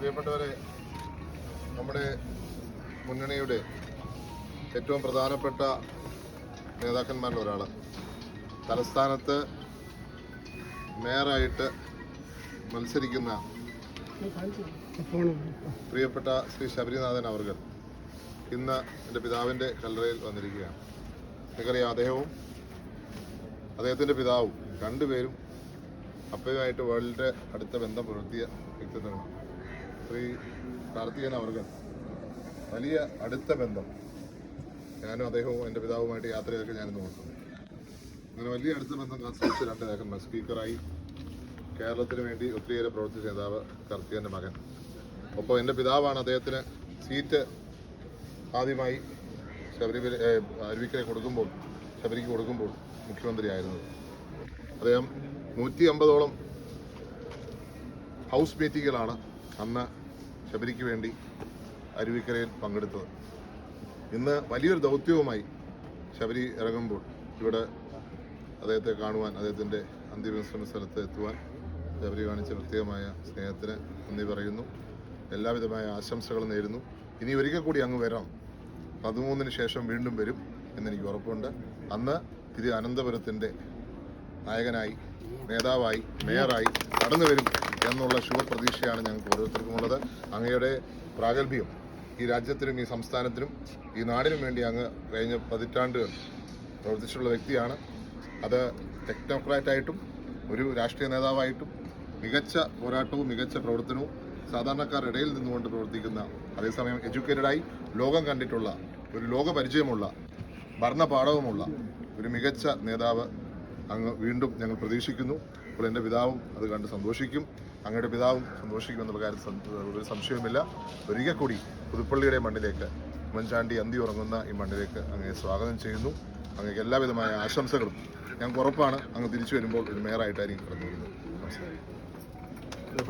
പ്രിയപ്പെട്ടവരെ നമ്മുടെ മുന്നണിയുടെ ഏറ്റവും പ്രധാനപ്പെട്ട നേതാക്കന്മാരിൽ ഒരാൾ തലസ്ഥാനത്ത് മേയറായിട്ട് മത്സരിക്കുന്ന പ്രിയപ്പെട്ട ശ്രീ ശബരിനാഥൻ അവർകൾ ഇന്ന് എന്റെ പിതാവിന്റെ കല്ലറയിൽ വന്നിരിക്കുകയാണ്. നിങ്ങൾക്കറിയാം അദ്ദേഹവും അദ്ദേഹത്തിന്റെ പിതാവും രണ്ടുപേരും അപ്പയുമായിട്ട് വേൾഡിന്റെ അടുത്ത ബന്ധം പുലർത്തിയ വ്യക്തിത്വങ്ങളാണ്. ശ്രീ കാർത്തികൻ അവർകൾ വലിയ അടുത്ത ബന്ധം. ഞാനും അദ്ദേഹവും എന്റെ പിതാവുമായിട്ട് യാത്ര ചെയ്തൊക്കെ ഞാനിന്ന് നോക്കുന്നു അങ്ങനെ വലിയ അടുത്ത ബന്ധം കാസർഗോഡ് രണ്ട് നേതാക്കന്മാർ സ്പീക്കറായി കേരളത്തിന് വേണ്ടി ഒത്തിരിയേറെ പ്രവർത്തിച്ച നേതാവ് കാർത്തികന്റെ മകൻ. അപ്പോൾ എന്റെ പിതാവാണ് അദ്ദേഹത്തിന് സീറ്റ് ആദ്യമായി ശബരിമല അരുവിക്കരെ കൊടുക്കുമ്പോൾ ശബരിക്ക് കൊടുക്കുമ്പോൾ മുഖ്യമന്ത്രിയായിരുന്നത്. അദ്ദേഹം നൂറ്റി അമ്പതോളം ഹൗസ് മീറ്റിങ്ങുകളാണ് അന്ന് ശബരിക്ക് വേണ്ടി അരുവിക്കരയിൽ പങ്കെടുത്തത്. ഇന്ന് വലിയൊരു ദൗത്യവുമായി ശബരി ഇറങ്ങുമ്പോൾ ഇവിടെ അദ്ദേഹത്തെ കാണുവാൻ അദ്ദേഹത്തിന്റെ അന്തിമ സ്ഥലത്ത് എത്തുവാൻ ശബരി കാണിച്ച പ്രത്യേകമായ സ്നേഹത്തിന് നന്ദി പറയുന്നു. എല്ലാവിധമായ ആശംസകളും നേരുന്നു. ഇനി ഒരിക്കൽ കൂടി അങ്ങ് വരാം. പതിമൂന്നിന് ശേഷം വീണ്ടും വരും എന്നെനിക്ക് ഉറപ്പുണ്ട്. അന്ന് തിരു അനന്തപുരത്തിന്റെ നായകനായി നേതാവായി മേയറായി കടന്നു വരും എന്നുള്ള ശുഭപ്രതീക്ഷയാണ് ഞങ്ങൾക്ക് ഓരോരുത്തർക്കുമുള്ളത്. അങ്ങയുടെ പ്രാഗൽഭ്യം ഈ രാജ്യത്തിനും ഈ സംസ്ഥാനത്തിനും ഈ നാടിനും വേണ്ടി അങ്ങ് കഴിഞ്ഞ പതിറ്റാണ്ടുകൾ പ്രവർത്തിച്ചിട്ടുള്ള വ്യക്തിയാണ്. അത് ടെക്നോക്രാറ്റായിട്ടും ഒരു രാഷ്ട്രീയ നേതാവായിട്ടും മികച്ച പോരാട്ടവും മികച്ച പ്രവർത്തനവും സാധാരണക്കാരുടെ ഇടയിൽ നിന്നുകൊണ്ട് പ്രവർത്തിക്കുന്ന അതേസമയം എഡ്യൂക്കേറ്റഡായി ലോകം കണ്ടിട്ടുള്ള ഒരു ലോകപരിചയമുള്ള ഭരണപാഠവുമുള്ള ഒരു മികച്ച നേതാവ് അങ്ങ് വീണ്ടും ഞങ്ങൾ പ്രതീക്ഷിക്കുന്നു. അപ്പോൾ എന്റെ പിതാവും അത് കണ്ട് സന്തോഷിക്കും. അങ്ങയുടെ പിതാവും സന്തോഷിക്കും എന്നുള്ള കാര്യം ഒരു സംശയവുമില്ല. ഒരിക്കൽ കൂടി പുതുപ്പള്ളിയുടെ മണ്ണിലേക്ക് ഉമ്മൻചാണ്ടി അന്തി ഉറങ്ങുന്ന ഈ മണ്ണിലേക്ക് അങ്ങയെ സ്വാഗതം ചെയ്യുന്നു. അങ്ങേക്ക് എല്ലാവിധമായ ആശംസകളും. ഞങ്ങൾക്ക് ഉറപ്പാണ് അങ്ങ് തിരിച്ചു വരുമ്പോൾ ഒരു മേയറായിട്ടായിരിക്കും കടന്നു വരുന്നത് നമസ്കാരം.